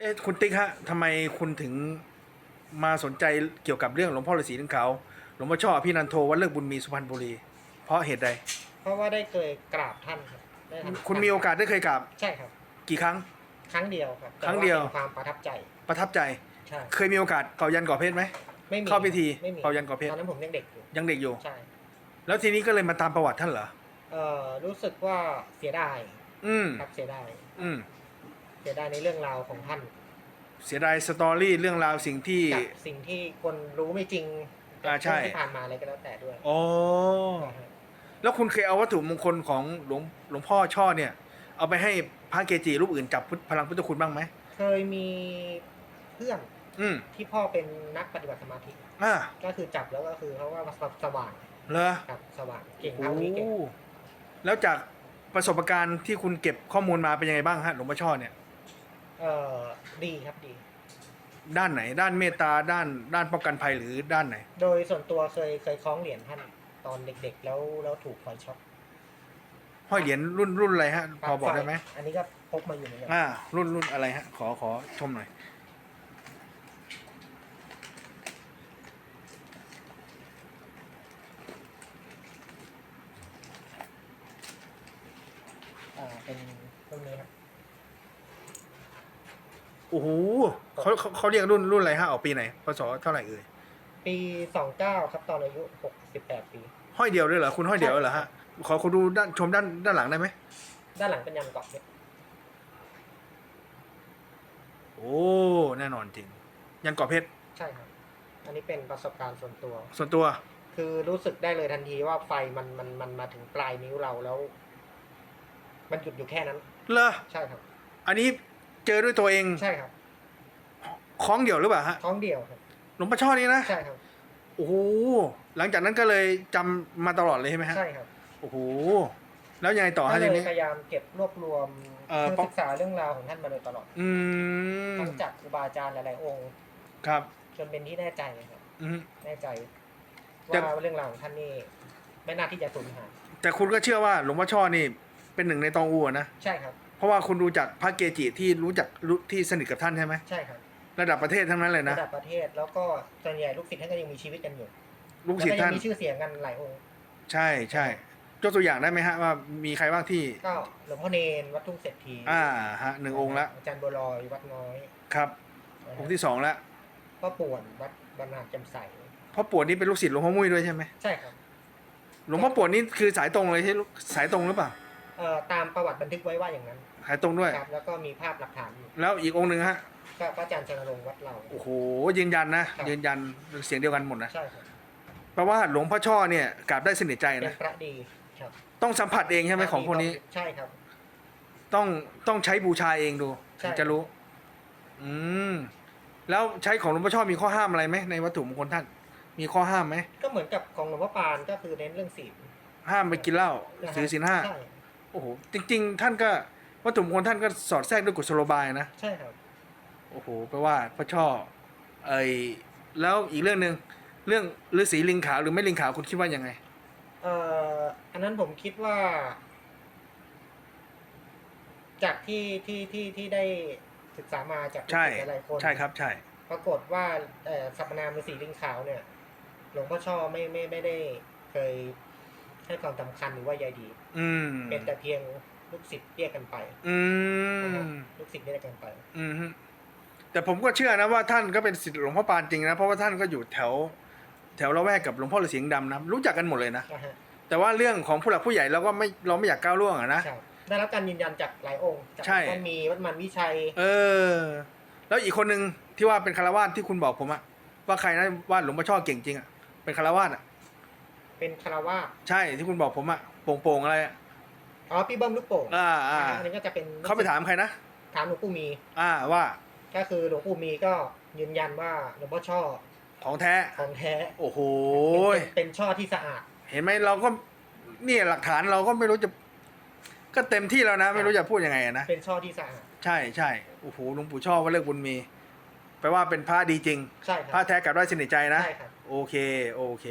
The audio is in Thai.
เอ๊ะคุณติ๊กฮะทำไมคุณถึงมาสนใจเกี่ยวกับเรื่องหลวงพ่อฤาษีลิงเขาวหลวงพ่อช่อพี่นันโทวัดเลิกบุญมีสุพรรณบุรี เพราะเหตุใด เพราะว่าได้เคยกราบท่านครับได้ทำคุณมีโอกาสได้เคยกราบใช่ครับ กี่ครั้ง ครั้งเดียวครับแต่ครั้งเดียวาเป็นความประทับใจประทับใจ ใช่เคยมีโอกาสเป่ายันก่อเพชรไหม ไม่มีเข้าพิธีไม่มีเป่ายันก่อเพชรตอนนั้นผมยังเด็กอยู่ยังเด็กอยู่ ใช่แล้วทีนี้ก็เลยมาตามประวัติท่านเหรอเอ่อรู้สึกว่าเสียดายอืมครับเสียดาย อืม เสียดายในเรื่องราวของท่านเสียดายสตอรี่เรื่องราวสิ่งที่กับสิ่งที่คนรู้ไม่จริงอ่าใช่ที่ผ่านมาอะไรก็แล้วแต่ด้วยอ๋อ นะฮะแล้วคุณเคยเอาวัตถุมงคลของหลวงหลวงพ่อช่อเนี่ย เอาไปให้พระเกจิรูปอื่นจับพุทธพลังพุทธคุณบ้างไหมเคยมีเพื่อนอืมที่พ่อเป็นนักปฏิบัติสมาธิอ่าก็คือจับแล้วก็คือเขาว่าสว่างเหรอครับสว่างเก่งโอ้เท่านี้เก่งแล้วจากประสบการณ์ที่คุณเก็บข้อมูลมาเป็นยังไงบ้างฮะหลวงพ่อช่อเนี่ย เอ่อดีครับดี ด้านไหน ด้านเมตตาด้านด้านป้องกันภัยหรือด้านไหน โดยส่วนตัวเคยเคยคล้องเหรียญท่านตอนเด็กๆ แล้วแล้วถูกไฟช็อตห้อยเหรียญรุ่นรุ่นอะไรฮะ พอบอกได้ไหมอันนี้ก็พกมาอยู่เหมือนกันอ่า รุ่นรุ่นอะไรฮะ ขอขอชมหน่อย อ่าเป็นตรงนี้ครับ โอ้โหเขาเขาเขาเรียกรุ่นรุ่นอะไรฮะออกปีไหนพศเท่าไหร่เอ่ยปีสองเก้าครับตอนอายุหกสิบแปดปี ห้อยเดียวด้วยเหรอคุณห้อยเดียวเหรอฮะขอคุณดูด้านชมด้านด้านหลังได้ไหมด้านหลังเป็นยันเกาะเพชรโอ้แน่นอนจริง ยันกรอบเพชรใช่ครับ อันนี้เป็นประสบการณ์ส่วนตัว ส่วนตัว คือรู้สึกได้เลยทันทีว่าไฟมันมันมันมาถึงปลายนิ้วเราแล้ว มันหยุดอยู่แค่นั้น เหรอใช่ครับ อันนี้ เจอด้วยตัวเองใช่ครับคล้องเดี่ยวหรือเปล่าฮะท้องเดียวครับ หลวงพ่อช่อนี่นะใช่ครับ โอ้โหหลังจากนั้นก็เลยจำมาตลอดเลยใช่ไหมฮะใช่ครับโอ้โหแล้วยังไงต่อก็ฮะเลทียนี้พยายามเก็บรวบรวมเอ่อคือป้องศึกษาเรื่องราวของท่านมาโดยตลอดอืมทั้งจากครูบาอาจารย์หลายๆองค์ ครับจนเป็นที่แน่ใจครับอืม แน่ใจแต่ ว่าเรื่องราวของท่านนี่ไม่น่าที่จะสูญหายแต่คุณก็เชื่อว่าหลวงพ่อช่อนี่เป็นหนึ่งในตองอูอะนะ ใช่ครับ เพราะว่าคุณดูจากพระเกจิที่รู้จักรู้ที่สนิทกับท่านใช่ไหมใช่ครับระดับประเทศทั้งนั้นเลยนะระดับประเทศแล้วก็ส่วนใหญ่ลูกศิษย์ท่านก็ยังมีชีวิตกันอยู่ลูกแล้วศิษก็ย์ยัท่านมีชื่อเสียงกันหลายองค์ใช่ใช่ยกตัวอย่างได้ไหมฮะว่ามีใครบ้างที่ก็หลวงพ่อเนนวัดทุ่งเศรษฐีอ่าฮะหนึ่งองค์ละอาจารย์บัวลอยวัดน้อยครับนะองค์ฮะที่สองละพ่อป่วนวัดบรรณาจำใสพ่อปวดนี่เป็นลูกศิษย์หลวงพ่อมุ้ยด้วยใช่ไหมใช่ครับหลวงพ่อปวดนี่คือสายตรงเลยใช่ลูกสายตรงหรือเปล่า เอ่อตามประวัติบันทึกไว้ว่าอย่างนั้นสายตรงด้วย ครับแล้วก็มีภาพหลักฐานอยู่แล้วอีกองค์หนึ่งฮะ ก็พระอาจารย์ชนรงค์วัดเรา โอ้โห ยืนยันนะ ครับ ยืนยันเสียงเดียวกันหมดนะ ใช่ครับแปลว่าหลวงพ่อช่อเนี่ยกราบได้สนิทใจเป็นนะ พระดีครับต้องสัมผัสเองใช่ไหมของพวกนี้ ใช่ครับ ต้องต้องใช้บูชาเองดูใช่ ถึงจะรู้ อืม แล้วใช้ของหลวงพ่อชอบมีข้อห้ามอะไรไหมในวัตถุมงคลท่าน มีข้อห้ามไหม ก็เหมือนกับของหลวงพ่อปานก็คือเน้นเรื่องศีลห้ามไปกินเหล้านะฮะถือศีลห้า ใช่โอ้โหจริง ๆ ท่านก็วัตถุมงคลท่านก็สอดแทรกด้วยกุศโลบายนะใช่ครับ โอ้โหแปลว่าพระช่อเอยแล้วอีกเรื่องหนึ่งเรื่องฤาษีลิงขาวหรือไม่ลิงขาวคุณคิดว่ายังไง เอ่ออันนั้นผมคิดว่า จากที่ที่ที่ที่ได้ศึกษามาจากใช่ลูกศิษย์หลายๆคนใช่ครับ ใช่ ปรากฏว่าเอ่อสรรพนามฤาษีลิงขาวเนี่ย หลวงพ่อช่อไม่ไม่ไม่ได้เคย ให้ความสำคัญหรือว่าใยดี อืมเป็นแต่เพียงลูกศิษย์เรียกกันไป อืนะครับมลูกศิษย์เรียกกันไป อืมฮึแต่ผมก็เชื่อนะว่าท่านก็เป็นศิษย์หลวงพ่อปานจริงนะเพราะว่าท่านก็อยู่แถว แถวละแวกกับหลวงพ่อฤาษีดำนะรู้จักกันหมดเลยนะนะฮะแต่ว่าเรื่องของผู้หลักผู้ใหญ่เราก็ไม่เราไม่อยากก้าวล่วงอะนะใช่ได้รับการยืนยันจากหลายองค์จากใช่วัดมีวัดมันวิชัย เออ แล้วอีกคนหนึ่งที่ว่าเป็นคารวาสที่คุณบอกผมอะว่าใครนะว่าหลวงพ่อช่อเก่งจริงอะเป็นคารวาสอะ เป็นคารวาสใช่ที่คุณบอกผมอะโป่งๆอะไรอะอ๋อพี่เบิ้มลูกโป่งอ่าอ่าอันนี้ก็จะเป็นเขาไปถามใครนะถามหลวงปู่มี อ่าว่า ก็คือหลวงปู่มีก็ยืนยันว่าหลวงพ่อช่อของแท้ของแท้ โอ้โหเป็นเป็นช่อที่สะอาด เห็นไหมเราก็เนี่ยหลักฐานเราก็ไม่รู้จะ ก็เต็มที่แล้วนะ ไม่รู้จะพูดยังไงอะนะเป็นช่อที่สะอาดใช่ใช่โอ้โหหลวงปู่ชอบว่าเลิกบุญมีแปลว่าเป็นพระดีจริงใช่คพระรับแท้กับได้สนิทใจนะใช่ครับโอเคโอเค